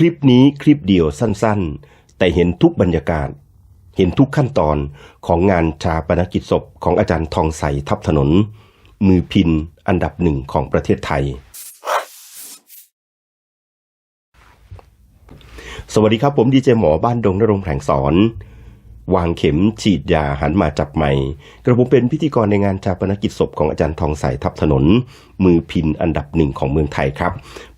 คลิปนี้คลิปเดียวสั้นๆ แต่เห็นทุกบรรยากาศ เห็นทุกขั้นตอนของงานชาปนกิจศพของอาจารย์ทองใสทับถนน มือพินอันดับหนึ่งของประเทศไทย สวัสดีครับผมดีเจหมอบ้านดงนรงแผงสอน วางเข็มฉีดยาหันมาจับใหม่ กระผมเป็นพิธีกรในงานชาปนกิจศพของอาจารย์ทองใสทับถนน มือพินอันดับหนึ่งของเมืองไทยครับ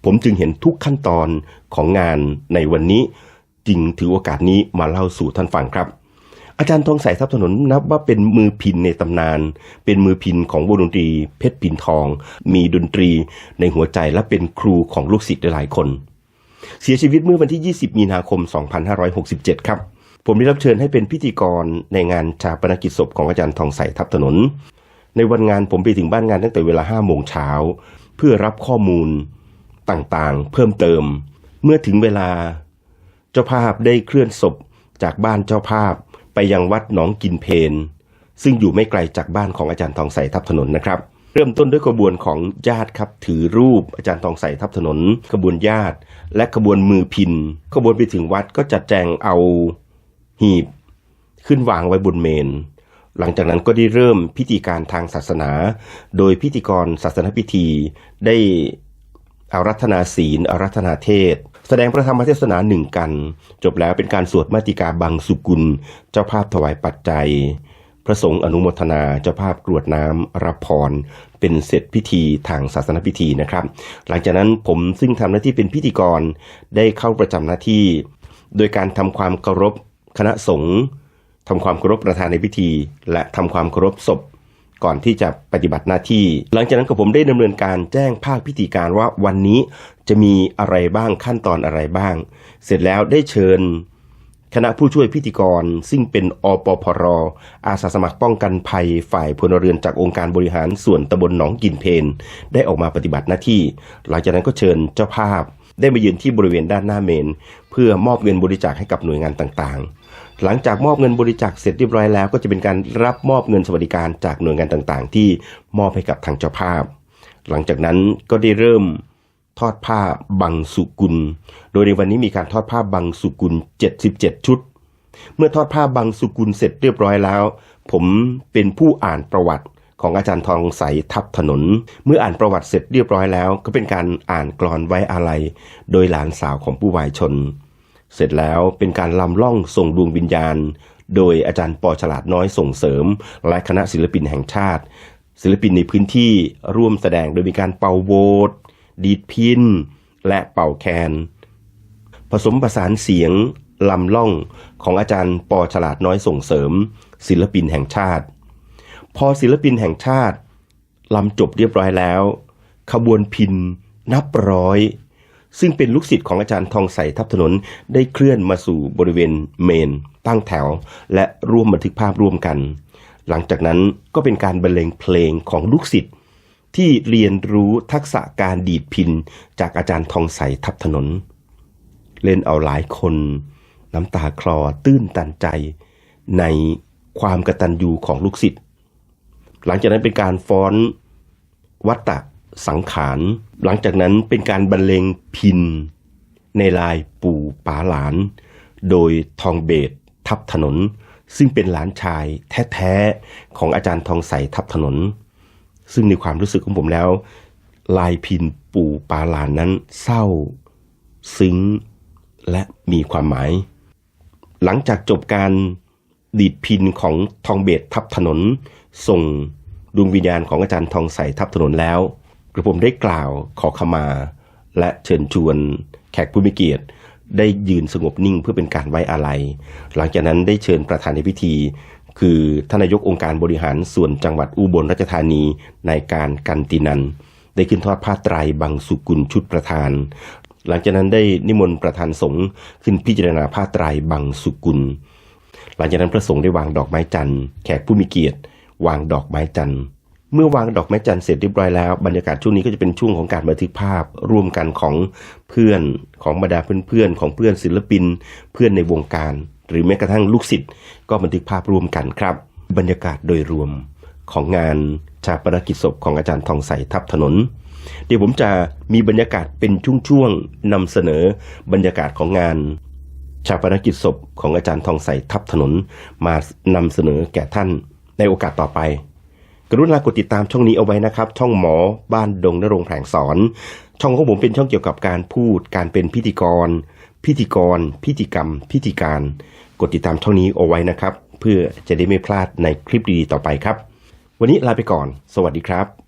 ผมจึงเห็นทุกขั้นตอนของงานในวันนี้ จึงถือโอกาสนี้มาเล่าสู่ท่านฟังครับ อาจารย์ทองใสทับถนนนับว่าเป็นมือพินในตำนาน เป็นมือพินของวงดนตรี เพชรพินทอง มีดนตรีในหัวใจและเป็นครูของลูกศิษย์หลายคน เสียชีวิตเมื่อวันที่ 20 มีนาคม 2567 ครับ ผมได้รับเชิญให้เป็นพิธีกรในงานชาปนกิจศพของอาจารย์ทองใสทับถนน ในวันงานผมไปถึงบ้านงานตั้งแต่เวลา5โมงเช้าเพื่อรับข้อมูลต่างๆ เพิ่มเติม เมื่อถึงเวลา เจ้าภาพได้เคลื่อนศพจากบ้านเจ้าภาพไปยังวัดหนองกินเพนซึ่งอยู่ไม่ไกลจากบ้านของอาจารย์ทองใสทับถนนนะครับเริ่มต้นด้วยขบวนของญาติครับ ถือรูปอาจารย์ทองใสทับถนนขบวนญาติ และขบวนมือพินขบวนไปถึงวัดก็จัดแจงเอา หีบขึ้นวางไว้บนเมน หลังจากนั้นก็ได้เริ่มพิธีการทางศาสนา โดยพิธีกรศาสนพิธีได้อารัธนาศีลอารัธนาเทศ แสดงพระธรรมเทศนาหนึ่งกัน จบแล้วเป็นการสวดมาติกาบังสุกุล เจ้าภาพถวายปัจจัย พระสงฆ์อนุโมทนาเจ้าภาพกรวดน้ำรับพร เป็นเสร็จพิธีทางศาสนพิธีนะครับ หลังจากนั้นผมซึ่งทำหน้าที่เป็นพิธีกรได้เข้าประจำหน้าที่ โดยการทำความเคารพ คณะสงฆ์ทำความเคารพประธานในพิธี และทำความเคารพศพ ก่อนที่จะปฏิบัติหน้าที่ หลังจากนั้นก็ผมได้ดำเนินการแจ้งภาคพิธีการว่าวันนี้จะมีอะไรบ้างขั้นตอนอะไรบ้าง เสร็จแล้วได้เชิญ คณะผู้ช่วยพิธีกร ซึ่งเป็นอปพรอาสาสมัครป้องกันภัยฝ่ายพลเรือนจากองค์การบริหารส่วนตำบลหนองกินเพนได้ออกมาปฏิบัติหน้าที่ หลังจากนั้นก็เชิญเจ้าภาพ ได้มายืนที่บริเวณด้านหน้าเมน เพื่อมอบเงินบริจาคให้กับหน่วยงานต่างๆ หลังจากมอบเงินบริจาคเสร็จเรียบร้อยแล้ว ก็จะเป็นการรับมอบเงินสวัสดิการจากหน่วยงานต่างๆ ที่มอบให้กับทางเจ้าภาพ หลังจากนั้นก็ได้เริ่มทอดผ้าบังสุกุล โดยในวันนี้มีการทอดผ้าบังสุกุล 77 ชุด เมื่อทอดผ้าบังสุกุลเสร็จเรียบร้อยแล้ว ผมเป็นผู้อ่านประวัติ ของอาจารย์ทองใสทับถนน เมื่ออ่านประวัติเสร็จเรียบร้อยแล้ว ก็เป็นการอ่านกลอนไว้อาลัยโดยหลานสาวของผู้วายชน เสร็จแล้วเป็นการลำล่องส่งดวงวิญญาณ โดยอาจารย์ปอฉลาดน้อยส่งเสริม และคณะศิลปินแห่งชาติ ศิลปินในพื้นที่ร่วมแสดงโดยมีการเป่าโวดดีดพินและเป่าแคน ผสมประสานเสียงลำล่องของอาจารย์ปอฉลาดน้อยส่งเสริม ศิลปินแห่งชาติ พอศิลปินแห่งชาติลำจบเรียบร้อยแล้ว ขบวนพินนับร้อย ซึ่งเป็นลูกศิษย์ของอาจารย์ทองใสทับถนนได้เคลื่อนมาสู่บริเวณเมน ตั้งแถว และร่วมบันทึกภาพร่วมกัน หลังจากนั้นก็เป็นการบรรเลงเพลงของลูกศิษย์ที่เรียนรู้ทักษะการดีดพินจากอาจารย์ทองใสทับถนน เล่นเอาหลายคน น้ำตาคลอตื้นตันใจ ในความกระตัญญูของลูกศิษย์ หลังจากนั้นเป็นการฟ้อนวัตตะสังขาร หลังจากนั้นเป็นการบรรเลงพิน ในลายปู่ป๋าหลาน โดยทองเบศทับถนน ซึ่งเป็นหลานชายแท้ๆของอาจารย์ทองใสทับถนน ซึ่งในความรู้สึกของผมแล้ว ลายพินปู่ปาหลานนั้นเศร้า ซึ้ง และมีความหมาย หลังจากจบการ ดีดพินของทองเบศทับถนน ส่งดวงวิญญาณของอาจารย์ทองใสทับถนนแล้วกระผมได้กล่าวขอขมา และเชิญชวนแขกผู้มีเกียรติ ได้ยืนสงบนิ่งเพื่อเป็นการไว้อาลัย หลังจากนั้นได้เชิญประธานในพิธี คือท่านนายกองค์การบริหารส่วนจังหวัดอุบลราชธานีในการกันตินัน ได้ขึ้นทอดผ้าไตรบังสุกุลชุดประธาน หลังจากนั้นได้นิมนต์ประธานสงฆ์ขึ้นพิจารณาผ้าไตรบังสุกุล หลังจากนั้นพระสงฆ์ได้วางดอกไม้จันทร์แขกผู้มีเกียรติ วางดอกไม้จันทร์เมื่อวางดอกไม้จันทร์เสร็จเรียบร้อยแล้วบรรยากาศช่วงนี้ก็จะเป็นช่วงของการบันทึกภาพร่วมกันของเพื่อนของบรรดาเพื่อนๆของเพื่อนศิลปิน เพื่อนในวงการ หรือแม้กระทั่งลูกศิษย์ก็บันทึกภาพร่วมกันครับ บรรยากาศโดยรวมของงานชาปนกิจศพของอาจารย์ทองใสทับถนน เดี๋ยวผมจะมีบรรยากาศเป็นช่วงๆนำเสนอบรรยากาศของงาน ชาปนกิจศพของอาจารย์ทองใสทับถนนมานำเสนอแก่ท่านในโอกาสต่อไป กรุณากดติดตามช่องนี้เอาไว้นะครับ ช่องหมอบ้านดงนรงแผงสอน ช่องของผมเป็นช่องเกี่ยวกับการพูด การเป็นพิธีกร พิธีกร พิธีกรรม พิธีการ กดติดตามช่องนี้เอาไว้นะครับ เพื่อจะได้ไม่พลาดในคลิปดีๆต่อไปครับ วันนี้ลาไปก่อน สวัสดีครับ